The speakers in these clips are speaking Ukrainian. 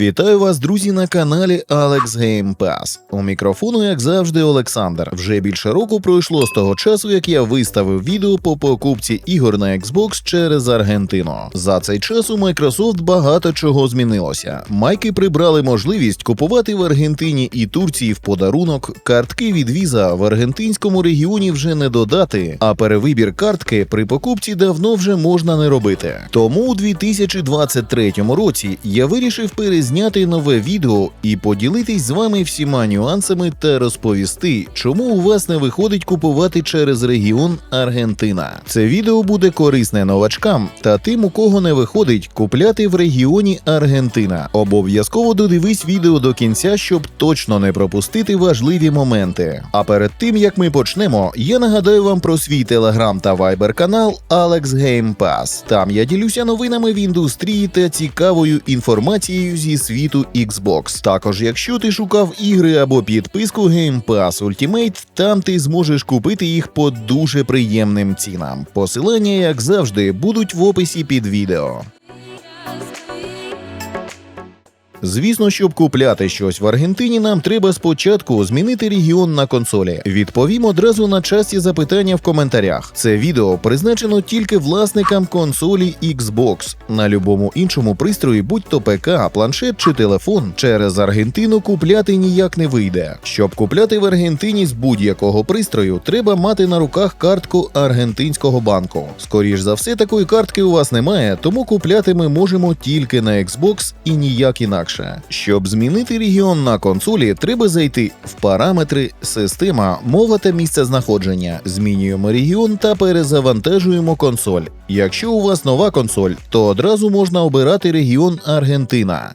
Вітаю вас, друзі, на каналі Alex Game Pass. У мікрофону, як завжди, Олександр. Вже більше року пройшло з того часу, як я виставив відео по покупці ігор на Xbox через Аргентину. За цей час у Microsoft багато чого змінилося. Майки прибрали можливість купувати в Аргентині і Турції в подарунок. Картки від віза в аргентинському регіоні вже не додати, а перевибір картки при покупці давно вже можна не робити. Тому у 2023 році я вирішив перезняти нове відео і поділитись з вами всіма нюансами та розповісти, чому у вас не виходить купувати через регіон Аргентина. Це відео буде корисне новачкам та тим, у кого не виходить купляти в регіоні Аргентина. Обов'язково додивись відео до кінця, щоб точно не пропустити важливі моменти. А перед тим як ми почнемо, я нагадаю вам про свій телеграм та вайбер канал Alex Game Pass. Там я ділюся новинами в індустрії та цікавою інформацією зі світу Xbox. Також, якщо ти шукав ігри або підписку Game Pass Ultimate, там ти зможеш купити їх по дуже приємним цінам. Посилання, як завжди, будуть в описі під відео. Звісно, щоб купляти щось в Аргентині, нам треба спочатку змінити регіон на консолі. Відповім одразу на часті запитання в коментарях. Це відео призначено тільки власникам консолі Xbox. На любому іншому пристрої, будь то ПК, планшет чи телефон, через Аргентину купляти ніяк не вийде. Щоб купляти в Аргентині з будь-якого пристрою, треба мати на руках картку аргентинського банку. Скоріш за все, такої картки у вас немає, тому купляти ми можемо тільки на Xbox і ніяк інакше. Щоб змінити регіон на консолі, треба зайти в параметри, система, мова та місце знаходження. Змінюємо регіон та перезавантажуємо консоль. Якщо у вас нова консоль, то одразу можна обирати регіон Аргентина.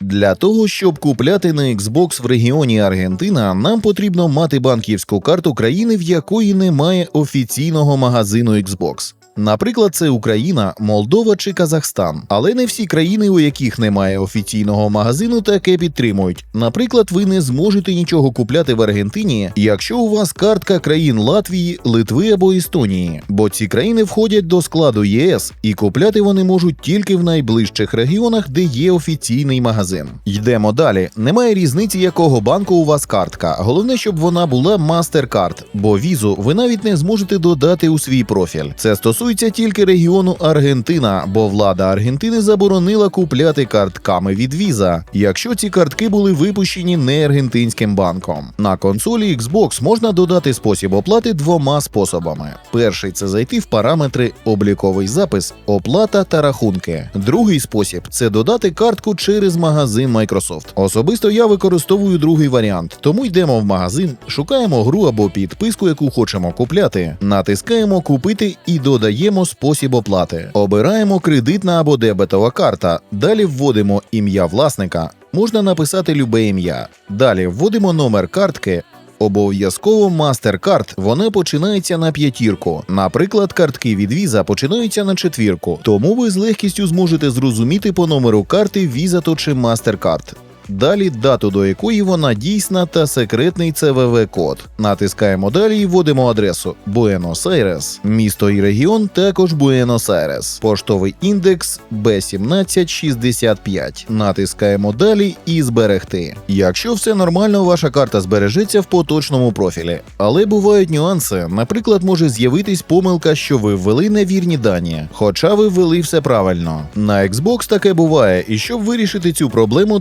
Для того, щоб купляти на Xbox в регіоні Аргентина, нам потрібно мати банківську карту країни, в якої немає офіційного магазину Xbox. Наприклад, це Україна, Молдова чи Казахстан, але не всі країни, у яких немає офіційного магазину, таке підтримують. Наприклад, ви не зможете нічого купляти в Аргентині, якщо у вас картка країн Латвії, Литви або Естонії, бо ці країни входять до складу ЄС і купляти вони можуть тільки в найближчих регіонах, де є офіційний магазин. Йдемо далі. Немає різниці, якого банку у вас картка. Головне, щоб вона була MasterCard, бо візу ви навіть не зможете додати у свій профіль. Це стосується тільки регіону Аргентина, бо влада Аргентини заборонила купляти картками від віза, якщо ці картки були випущені не аргентинським банком. На консолі Xbox можна додати спосіб оплати двома способами: перший це зайти в параметри обліковий запис, оплата та рахунки. Другий спосіб це додати картку через магазин Microsoft. Особисто я використовую другий варіант, тому йдемо в магазин, шукаємо гру або підписку, яку хочемо купляти, натискаємо купити і додаємо спосіб оплати. Обираємо кредитна або дебетова карта. Далі вводимо ім'я власника. Можна написати любе ім'я. Далі вводимо номер картки. Обов'язково MasterCard, вона починається на п'ятірку. Наприклад, картки від Visa починаються на четвірку, тому ви з легкістю зможете зрозуміти по номеру карти Visa то чи MasterCard. Далі дату, до якої вона дійсна, та секретний CVV-код. Натискаємо далі і вводимо адресу Буенос-Айрес, місто і регіон також Буенос-Айрес, поштовий індекс B1765. Натискаємо далі і зберегти. Якщо все нормально, ваша карта збережеться в поточному профілі. Але бувають нюанси. Наприклад, може з'явитись помилка, що ви ввели невірні дані, хоча ви ввели все правильно. На Xbox таке буває, і щоб вирішити цю проблему,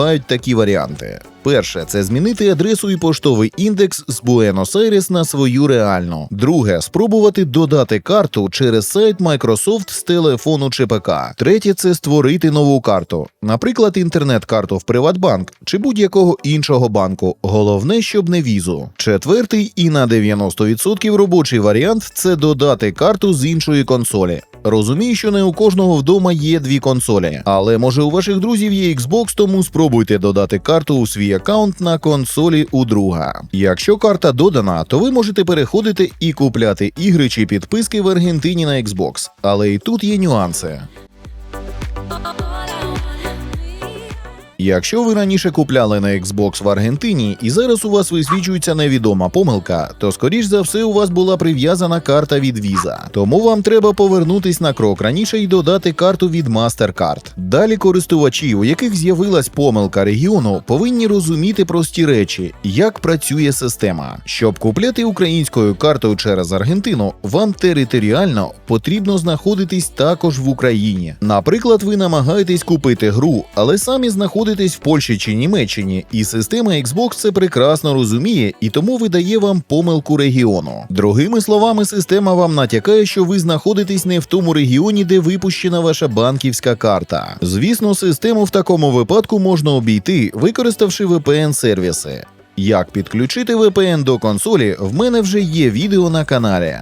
допомагають такі варіанти. Перше це змінити адресу і поштовий індекс з Буенос-Айрес на свою реальну. Друге спробувати додати карту через сайт Microsoft з телефону чи ПК. Третє це створити нову карту, наприклад, інтернет-карту в Приватбанк чи будь-якого іншого банку. Головне, щоб не візу. Четвертий і на 90% робочий варіант це додати карту з іншої консолі. Розумію, що не у кожного вдома є дві консолі, але може у ваших друзів є Xbox, тому спробуйте додати карту у свій аккаунт на консолі у друга. Якщо карта додана, то ви можете переходити і купляти ігри чи підписки в Аргентині на Xbox. Але і тут є нюанси. Якщо ви раніше купляли на Xbox в Аргентині і зараз у вас висвічується невідома помилка, то скоріш за все у вас була прив'язана карта від Visa. Тому вам треба повернутись на крок раніше і додати карту від MasterCard. Далі користувачі, у яких з'явилась помилка регіону, повинні розуміти прості речі, як працює система. Щоб купляти українською картою через Аргентину, вам територіально потрібно знаходитись також в Україні. Наприклад, ви намагаєтесь купити гру, але самі знаходитесь в Польщі чи Німеччині, і система Xbox це прекрасно розуміє і тому видає вам помилку регіону. Другими словами, система вам натякає, що ви знаходитесь не в тому регіоні, де випущена ваша банківська карта. Звісно, систему в такому випадку можна обійти, використавши VPN-сервіси. Як підключити VPN до консолі, в мене вже є відео на каналі.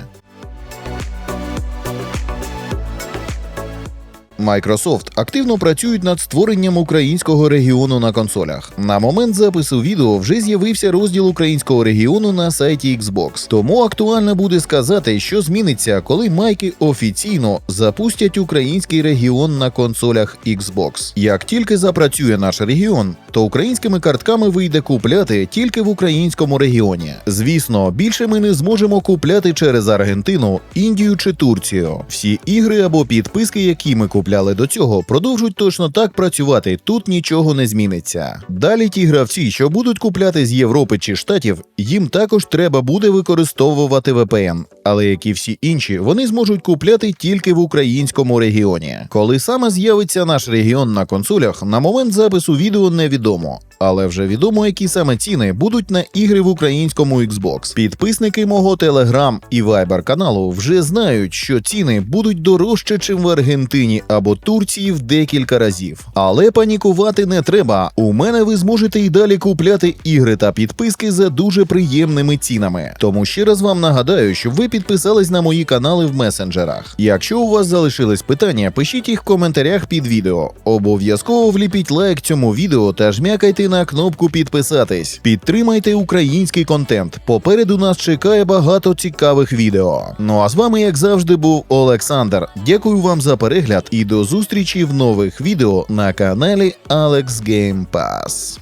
Microsoft активно працюють над створенням українського регіону на консолях. На момент запису відео вже з'явився розділ українського регіону на сайті Xbox. Тому актуально буде сказати, що зміниться, коли майки офіційно запустять український регіон на консолях Xbox. Як тільки запрацює наш регіон, то українськими картками вийде купляти тільки в українському регіоні. Звісно, більше ми не зможемо купляти через Аргентину, Індію чи Турцію. Всі ігри або підписки, які ми купляли до цього, продовжують точно так працювати. Тут нічого не зміниться. Далі ті гравці, що будуть купляти з Європи чи Штатів, їм також треба буде використовувати VPN. Але як і всі інші, вони зможуть купляти тільки в українському регіоні. Коли саме з'явиться наш регіон на консолях, на момент запису відео невідомо. Але вже відомо, які саме ціни будуть на ігри в українському Xbox. Підписники мого Telegram і Viber каналу вже знають, що ціни будуть дорожче, чим в Аргентині або Турції в декілька разів. Але панікувати не треба. У мене ви зможете і далі купляти ігри та підписки за дуже приємними цінами. Тому ще раз вам нагадаю, щоб ви підписались на мої канали в месенджерах. Якщо у вас залишились питання, пишіть їх в коментарях під відео. Обов'язково вліпіть лайк цьому відео та жмякайте на кнопку підписатись. Підтримайте український контент. Попереду нас чекає багато цікавих відео. Ну а з вами, як завжди, був Олександр. Дякую вам за перегляд і до зустрічі в нових відео на каналі Alex Game Pass.